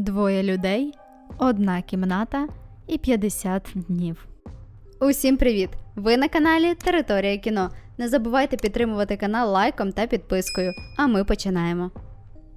Двоє людей, одна кімната і 50 днів. Усім привіт! Ви на каналі Територія кіно. Не забувайте підтримувати канал лайком та підпискою. А ми починаємо.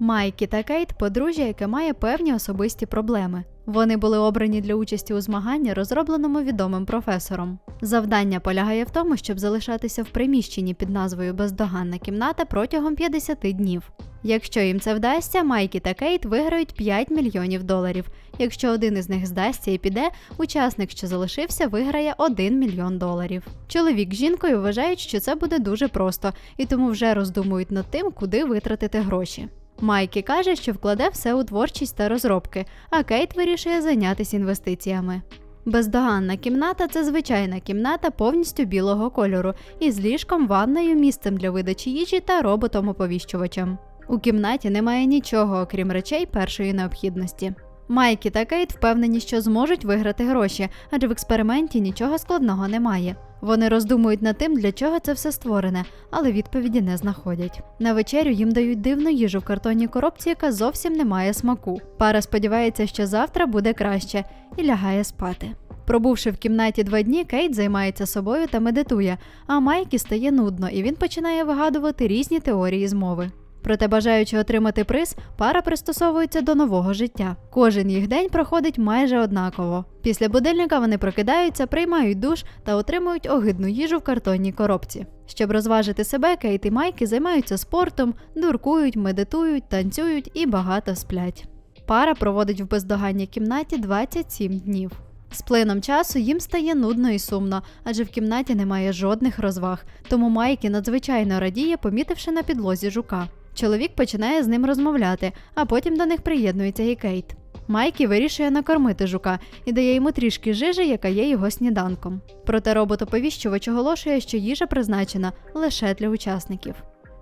Майкі та Кейт подружжя, яке має певні особисті проблеми. Вони були обрані для участі у змаганні, розробленому відомим професором. Завдання полягає в тому, щоб залишатися в приміщенні під назвою Бездоганна кімната протягом 50 днів. Якщо їм це вдасться, Майкі та Кейт виграють 5 мільйонів доларів. Якщо один із них здасться і піде, учасник, що залишився, виграє 1 мільйон доларів. Чоловік з жінкою вважають, що це буде дуже просто, і тому вже роздумують над тим, куди витратити гроші. Майкі каже, що вкладе все у творчість та розробки, а Кейт вирішує зайнятися інвестиціями. Бездоганна кімната це звичайна кімната повністю білого кольору із ліжком, ванною, місцем для видачі їжі та роботом-оповіщувачем. У кімнаті немає нічого, окрім речей першої необхідності. Майкі та Кейт впевнені, що зможуть виграти гроші, адже в експерименті нічого складного немає. Вони роздумують над тим, для чого це все створене, але відповіді не знаходять. На вечерю їм дають дивну їжу в картонній коробці, яка зовсім не має смаку. Пара сподівається, що завтра буде краще, і лягає спати. Пробувши в кімнаті два дні, Кейт займається собою та медитує, а Майкі стає нудно, і він починає вигадувати різні теорії змови. Проте, бажаючи отримати приз, пара пристосовується до нового життя. Кожен їх день проходить майже однаково. Після будильника вони прокидаються, приймають душ та отримують огидну їжу в картонній коробці. Щоб розважити себе, Кейт і Майки займаються спортом, дуркують, медитують, танцюють і багато сплять. Пара проводить в бездоганній кімнаті 27 днів. З плином часу їм стає нудно і сумно, адже в кімнаті немає жодних розваг, тому Майкі надзвичайно радіє, помітивши на підлозі жука. Чоловік починає з ним розмовляти, а потім до них приєднується і Кейт. Майкі вирішує накормити жука і дає йому трішки жижі, яка є його сніданком. Проте робот-оповіщувач оголошує, що їжа призначена лише для учасників.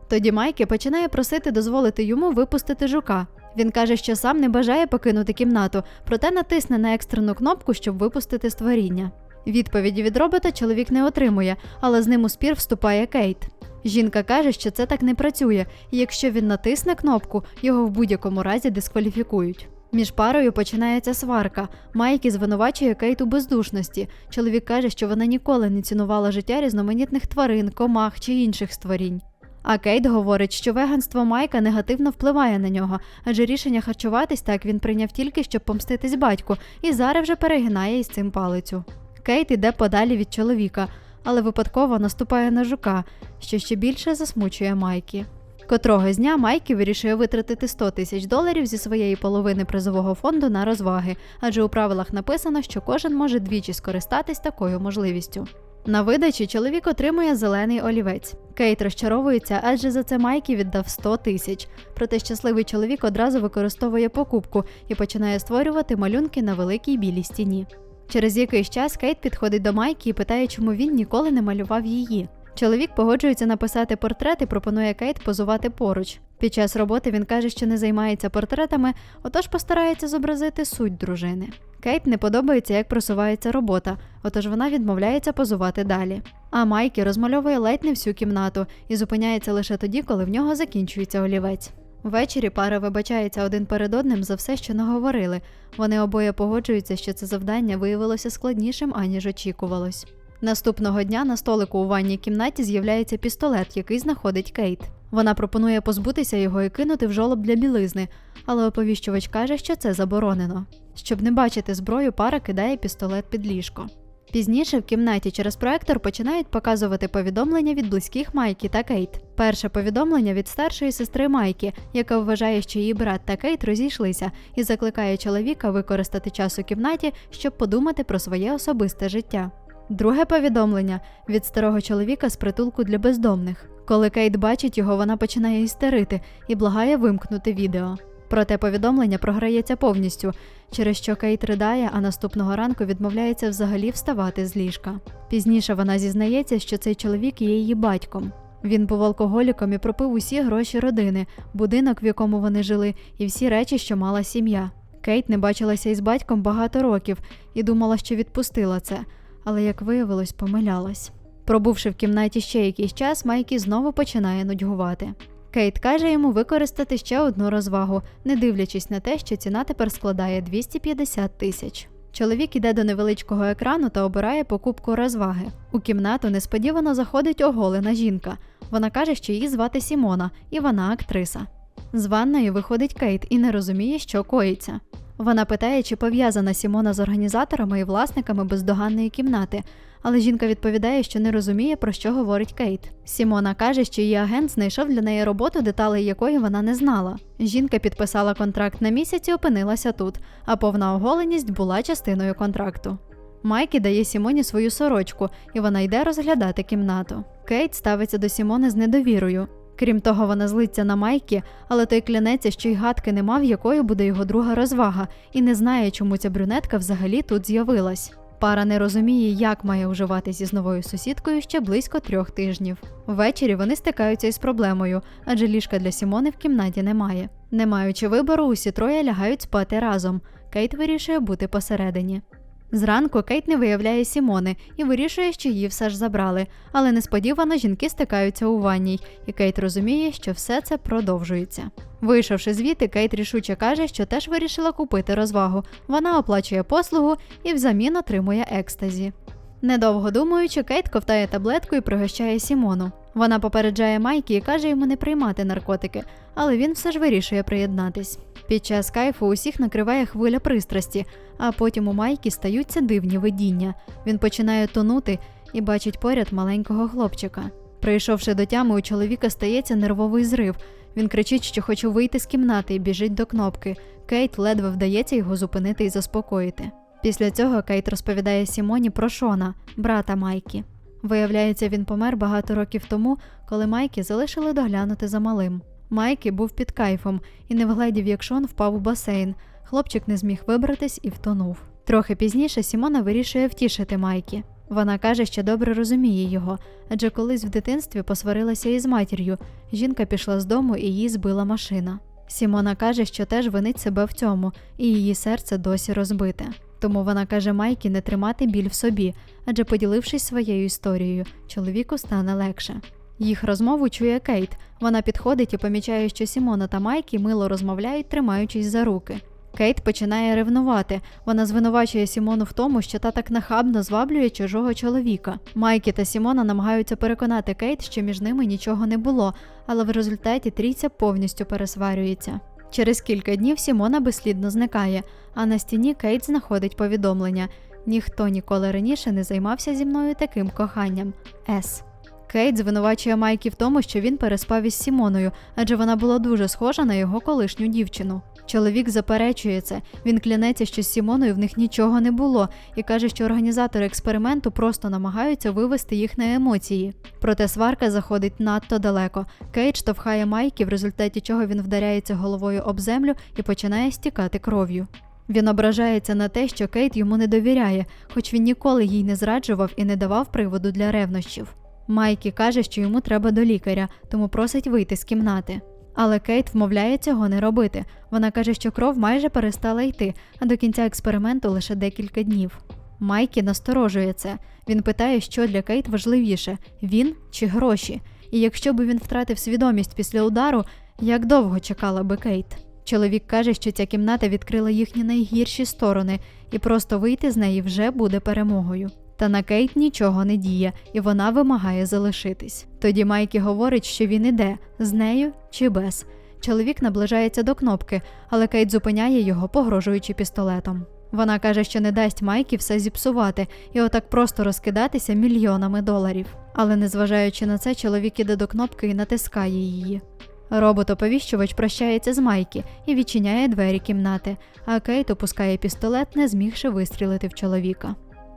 Тоді Майкі починає просити дозволити йому випустити жука. Він каже, що сам не бажає покинути кімнату, проте натисне на екстрену кнопку, щоб випустити створіння. Відповіді від робота чоловік не отримує, але з ним у спір вступає Кейт. Жінка каже, що це так не працює, і якщо він натисне кнопку, його в будь-якому разі дискваліфікують. Між парою починається сварка. Майкі звинувачує Кейт у бездушності. Чоловік каже, що вона ніколи не цінувала життя різноманітних тварин, комах чи інших створінь. А Кейт говорить, що веганство Майка негативно впливає на нього, адже рішення харчуватись так він прийняв тільки, щоб помститись батьку, і зараз вже перегинає із цим палицю. Кейт іде подалі від чоловіка, але випадково наступає на жука, що ще більше засмучує Майкі. Котрого з дня Майкі вирішує витратити 100 тисяч доларів зі своєї половини призового фонду на розваги, адже у правилах написано, що кожен може двічі скористатись такою можливістю. На видачі чоловік отримує зелений олівець. Кейт розчаровується, адже за це Майкі віддав 100 тисяч. Проте щасливий чоловік одразу використовує покупку і починає створювати малюнки на великій білій стіні. Через якийсь час Кейт підходить до Майкі і питає, чому він ніколи не малював її. Чоловік погоджується написати портрет і пропонує Кейт позувати поруч. Під час роботи він каже, що не займається портретами, отож постарається зобразити суть дружини. Кейт не подобається, як просувається робота, отож вона відмовляється позувати далі. А Майкі розмальовує ледь не всю кімнату і зупиняється лише тоді, коли в нього закінчується олівець. Ввечері пара вибачається один перед одним за все, що наговорили. Вони обоє погоджуються, що це завдання виявилося складнішим, аніж очікувалось. Наступного дня на столику у ванній кімнаті з'являється пістолет, який знаходить Кейт. Вона пропонує позбутися його і кинути в жолоб для білизни, але оповіщувач каже, що це заборонено. Щоб не бачити зброю, пара кидає пістолет під ліжко. Пізніше в кімнаті через проектор починають показувати повідомлення від близьких Майкі та Кейт. Перше повідомлення від старшої сестри Майкі, яка вважає, що її брат та Кейт розійшлися, і закликає чоловіка використати час у кімнаті, щоб подумати про своє особисте життя. Друге повідомлення від старого чоловіка з притулку для бездомних. Коли Кейт бачить його, вона починає істерити і благає вимкнути відео. Проте повідомлення програється повністю, через що Кейт ридає, а наступного ранку відмовляється взагалі вставати з ліжка. Пізніше вона зізнається, що цей чоловік є її батьком. Він був алкоголіком і пропив усі гроші родини, будинок, в якому вони жили, і всі речі, що мала сім'я. Кейт не бачилася із батьком багато років і думала, що відпустила це, але, як виявилось, помилялась. Пробувши в кімнаті ще якийсь час, Майкі знову починає нудьгувати. Кейт каже йому використати ще одну розвагу, не дивлячись на те, що ціна тепер складає 250 тисяч. Чоловік іде до невеличкого екрану та обирає покупку розваги. У кімнату несподівано заходить оголена жінка. Вона каже, що її звати Сімона, і вона актриса. З ванної виходить Кейт і не розуміє, що коїться. Вона питає, чи пов'язана Сімона з організаторами і власниками бездоганної кімнати, але жінка відповідає, що не розуміє, про що говорить Кейт. Сімона каже, що її агент знайшов для неї роботу, деталей якої вона не знала. Жінка підписала контракт на місяць і опинилася тут, а повна оголеність була частиною контракту. Майкі дає Сімоні свою сорочку, і вона йде розглядати кімнату. Кейт ставиться до Сімони з недовірою. Крім того, вона злиться на Майкі, але той клянеться, що й гадки не мав, якою буде його друга розвага, і не знає, чому ця брюнетка взагалі тут з'явилась. Пара не розуміє, як має уживатися з новою сусідкою ще близько трьох тижнів. Ввечері вони стикаються із проблемою, адже ліжка для Сімони в кімнаті немає. Не маючи вибору, усі троє лягають спати разом. Кейт вирішує бути посередині. Зранку Кейт не виявляє Сімони і вирішує, що її все ж забрали, але несподівано жінки стикаються у ванній, і Кейт розуміє, що все це продовжується. Вийшовши звідти, Кейт рішуче каже, що теж вирішила купити розвагу. Вона оплачує послугу і взамін отримує екстазі. Недовго думаючи, Кейт ковтає таблетку і пригощає Сімону. Вона попереджає Майкі і каже йому не приймати наркотики, але він все ж вирішує приєднатись. Під час кайфу усіх накриває хвиля пристрасті, а потім у Майкі стаються дивні видіння. Він починає тонути і бачить поряд маленького хлопчика. Прийшовши до тями, у чоловіка стається нервовий зрив. Він кричить, що хоче вийти з кімнати і біжить до кнопки. Кейт ледве вдається його зупинити і заспокоїти. Після цього Кейт розповідає Сімоні про Шона, брата Майкі. Виявляється, він помер багато років тому, коли Майкі залишили доглянути за малим. Майкі був під кайфом і не вгледів, як Шон впав у басейн. Хлопчик не зміг вибратись і втонув. Трохи пізніше Сімона вирішує втішити Майкі. Вона каже, що добре розуміє його, адже колись в дитинстві посварилася із матір'ю. Жінка пішла з дому і її збила машина. Сімона каже, що теж винить себе в цьому, і її серце досі розбите. Тому вона каже Майкі не тримати біль в собі, адже поділившись своєю історією, чоловіку стане легше. Їх розмову чує Кейт. Вона підходить і помічає, що Сімона та Майкі мило розмовляють, тримаючись за руки. Кейт починає ревнувати. Вона звинувачує Сімону в тому, що та так нахабно зваблює чужого чоловіка. Майкі та Сімона намагаються переконати Кейт, що між ними нічого не було, але в результаті трійця повністю пересварюється. Через кілька днів Сімона безслідно зникає, а на стіні Кейт знаходить повідомлення: ніхто ніколи раніше не займався зі мною таким коханням. С. Кейт звинувачує Майкі в тому, що він переспав із Сімоною, адже вона була дуже схожа на його колишню дівчину. Чоловік заперечує це. Він клянеться, що з Сімоною в них нічого не було, і каже, що організатори експерименту просто намагаються вивести їх на емоції. Проте сварка заходить надто далеко. Кейт штовхає Майкі, в результаті чого він вдаряється головою об землю і починає стікати кров'ю. Він ображається на те, що Кейт йому не довіряє, хоч він ніколи їй не зраджував і не давав приводу для ревнощів. Майкі каже, що йому треба до лікаря, тому просить вийти з кімнати. Але Кейт вмовляє цього не робити. Вона каже, що кров майже перестала йти, а до кінця експерименту лише декілька днів. Майкі насторожує це. Він питає, що для Кейт важливіше він чи гроші. І якщо б він втратив свідомість після удару, як довго чекала би Кейт? Чоловік каже, що ця кімната відкрила їхні найгірші сторони, і просто вийти з неї вже буде перемогою. Та на Кейт нічого не діє, і вона вимагає залишитись. Тоді Майкі говорить, що він іде з нею чи без. Чоловік наближається до кнопки, але Кейт зупиняє його, погрожуючи пістолетом. Вона каже, що не дасть Майкі все зіпсувати і отак просто розкидатися мільйонами доларів. Але незважаючи на це, чоловік іде до кнопки і натискає її. Робот-оповіщувач прощається з Майкі і відчиняє двері кімнати, а Кейт опускає пістолет, не змігши вистрілити в чоловіка.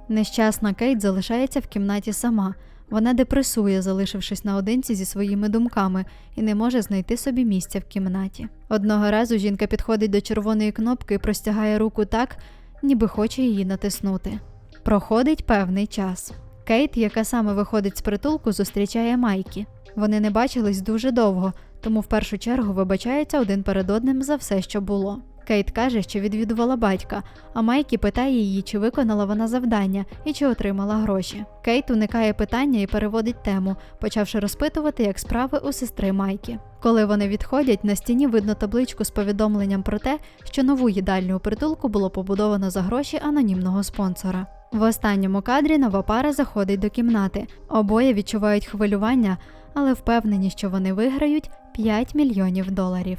Нещасна Кейт залишається в кімнаті сама. Вона депресує, залишившись наодинці зі своїми думками, і не може знайти собі місця в кімнаті. Одного разу жінка підходить до червоної кнопки і простягає руку так, ніби хоче її натиснути. Проходить певний час. Кейт, яка саме виходить з притулку, зустрічає Майкі. Вони не бачились дуже довго, тому в першу чергу вибачаються один перед одним за все, що було. Кейт каже, що відвідувала батька, а Майкі питає її, чи виконала вона завдання і чи отримала гроші. Кейт уникає питання і переводить тему, почавши розпитувати, як справи у сестри Майкі. Коли вони відходять, на стіні видно табличку з повідомленням про те, що нову їдальню у притулку було побудовано за гроші анонімного спонсора. В останньому кадрі нова пара заходить до кімнати. Обоє відчувають хвилювання, але впевнені, що вони виграють 5 мільйонів доларів.